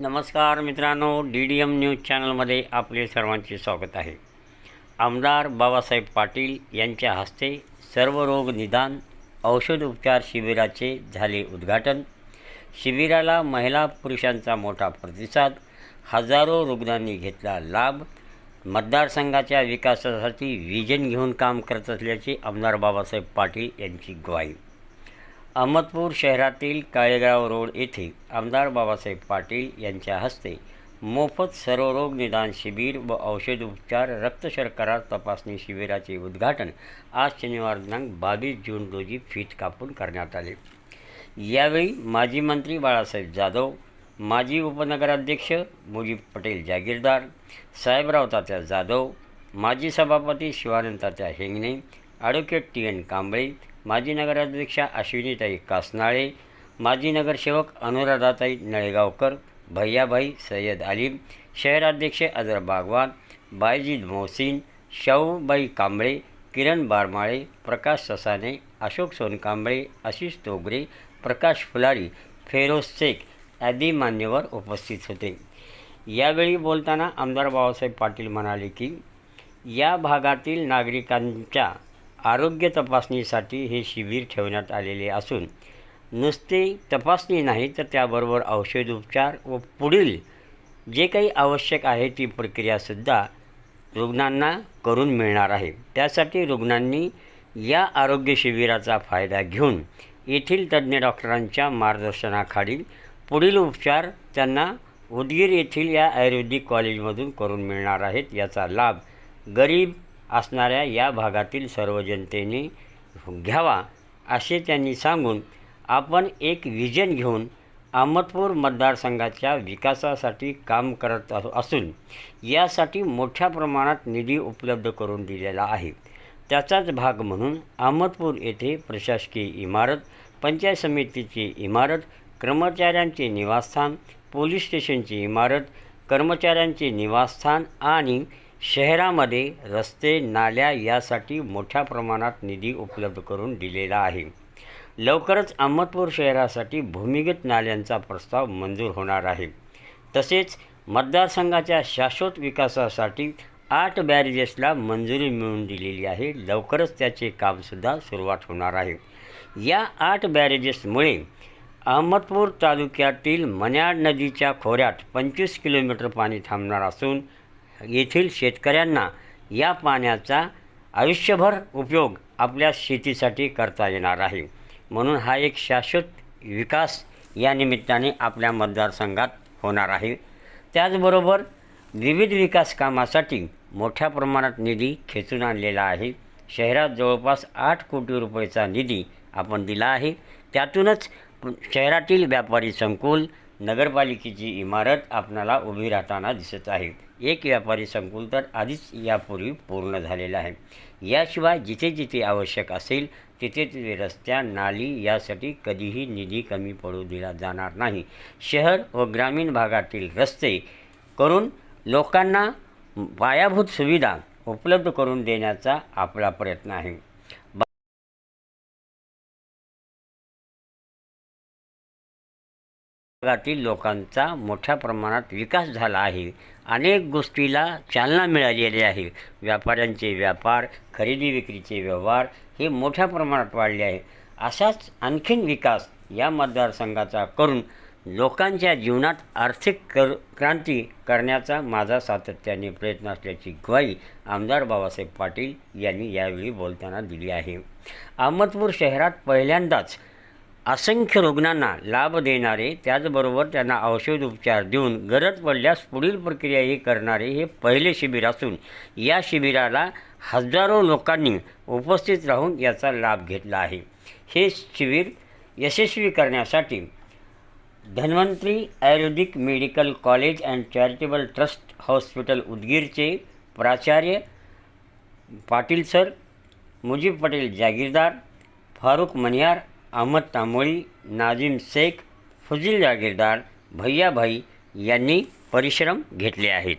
नमस्कार मित्रांनो D D M news चॅनलमध्ये आपले सर्वांचे स्वागत आहे. आमदार बाबासाहेब पाटील यांच्या हस्ते सर्व रोग निदान औषध उपचार शिबिराचे झाले उद्घाटन. शिबिराला महिला पुरुषांचा मोठा प्रतिसाद हजारो रुग्णांनी घेतला लाभ मतदारसंघाच्या विकासासाठी विजन घेऊन काम करत असल्याचे आमदार बाबासाहेब पाटील यांची ग्वाही. अहमदपूर शहरातील काळेगाव रोड येथे आमदार बाबासाहेब पाटील यांच्या हस्ते मोफत सर्वरोग निदान शिबिर व औषध उपचार तपासणी शिबिराचे उद्घाटन आज शनिवार दिनांक बावीस जून रोजी फीत कापून करण्यात आले. यावेळी माजी मंत्री बाळासाहेब जाधव माजी उपनगराध्यक्ष मुजीब पटेल जागीरदार साहेबराव तात्या जाधव माजी सभापती Shivanand Tatya Hengane advocate T N Kamble माजी नगराध्यक्षा अश्विनीताई कासनाळे माजी नगरसेवक अनुराधाताई नळेगावकर भैयाभाई सय्यद अलीम शहराध्यक्ष अजर बागवान बायजीद मोहसिन शाहूबाई कांबळे किरण बारमाळे प्रकाश ससाने अशोक सोनकांबळे आशिष तोगरे प्रकाश फुलारी फेरोज शेख आदी मान्यवर उपस्थित होते. यावेळी बोलताना आमदार बाबासाहेब पाटील म्हणाले की या भागातील नागरिकांच्या आरोग्य तपासणीसाठी हे शिबिर ठेवण्यात आलेले असून नुसते तपासणी नाही तर त्याबरोबर औषध उपचार व पुढील जे काही आवश्यक आहे ती प्रक्रियासुद्धा रुग्णांना करून मिळणार आहे. त्यासाठी रुग्णांनी या आरोग्य शिबिराचा फायदा घेऊन येथील तज्ज्ञ डॉक्टरांच्या मार्गदर्शनाखाली पुढील उपचार त्यांना उदगीर येथील या आयुर्वेदिक कॉलेजमधून करून मिळणार आहेत. याचा लाभ गरीब असणाऱ्या या भागातील सर्व जनतेने घ्यावा असे त्यांनी सांगून आपण एक विजन घेऊन अहमदपूर मतदारसंघाच्या विकासासाठी काम करत असून यासाठी मोठ्या प्रमाणात निधी उपलब्ध करून दिलेला आहे. त्याचाच भाग म्हणून अहमदपूर येथे प्रशासकीय इमारत पंचायत समितीची इमारत कर्मचाऱ्यांचे निवासस्थान पोलीस स्टेशनची इमारत कर्मचाऱ्यांचे निवासस्थान आणि शहरामध्ये रस्ते नाल्या यासाठी मोठ्या प्रमाणात निधी उपलब्ध करून दिलेला आहे. लवकरच अहमदपूर शहरासाठी भूमिगत नाल्यांचा प्रस्ताव मंजूर होणार आहे. तसेच मतदारसंघाच्या शाश्वत विकासासाठी आठ बॅरेजेसला मंजुरी मिळवून दिलेली आहे. लवकरच त्याचे कामसुद्धा सुरुवात होणार आहे. या आठ बॅरेजेसमुळे अहमदपूर तालुक्यातील मन्याड नदीच्या खोऱ्यात पंचवीस किलोमीटर पाणी थांबणार असून येथील शेतकऱ्यांना या पाण्याचा आयुष्यभर उपयोग आपल्या शेतीसाठी करता येणार आहे. म्हणून हा एक शाश्वत विकास या निमित्ताने आपल्या मतदारसंघात होणार आहे. त्याचबरोबर विविध विकास कामासाठी मोठ्या प्रमाणात निधी खेचून आणलेला आहे. शहरात जवळपास आठ कोटी रुपयेचा निधी आपण दिला आहे. त्यातूनच शहरातील व्यापारी संकुल नगरपालिकेची इमारत आपणाला उभी राहताना दिसत आहे. एक व्यापारी संकुल तर आधीच यापूर्वी पूर्ण झालेलं आहे. याशिवाय जिथे जिथे आवश्यक असेल तिथे तिथे रस्त्या नाली यासाठी कधीही निधी कमी पडू दिला जाणार नाही. शहर व ग्रामीण भागातील रस्ते करून लोकांना पायाभूत सुविधा उपलब्ध करून देण्याचा आपला प्रयत्न आहे. भागातील लोकांचा मोठ्या प्रमाणात विकास झाला आहे. अनेक गोष्टीला चालना मिळालेली आहे. व्यापाऱ्यांचे व्यापार खरेदी विक्रीचे व्यवहार हे मोठ्या प्रमाणात वाढले आहे. असाच आणखीन विकास या मतदारसंघाचा करून लोकांच्या जीवनात आर्थिक कर क्रांती करण्याचा माझा सातत्याने प्रयत्न असल्याची ग्वाही आमदार बाबासाहेब पाटील यांनी यावेळी बोलताना दिली आहे. अहमदपूर शहरात पहिल्यांदाच असंख्य रुग्णांना लाभ देणारे त्याचबरोबर त्यांना औषध उपचार देऊन गरज पडल्यास पुढील प्रक्रियाही करणारे हे पहिले शिबिर असून या शिबिराला हजारो लोकांनी उपस्थित राहून याचा लाभ घेतला आहे. हे शिबिर यशस्वी करण्यासाठी Dhanvantari Ayurvedic medical college and charitable trust hospital उदगीरचे प्राचार्य पाटील सर मुजीब पटेल जागीरदार फारूक मनियार अहमद तांबोळी नाझीम शेख फुजील जागीरदार भैयाभाई यांनी परिश्रम घेतले आहेत.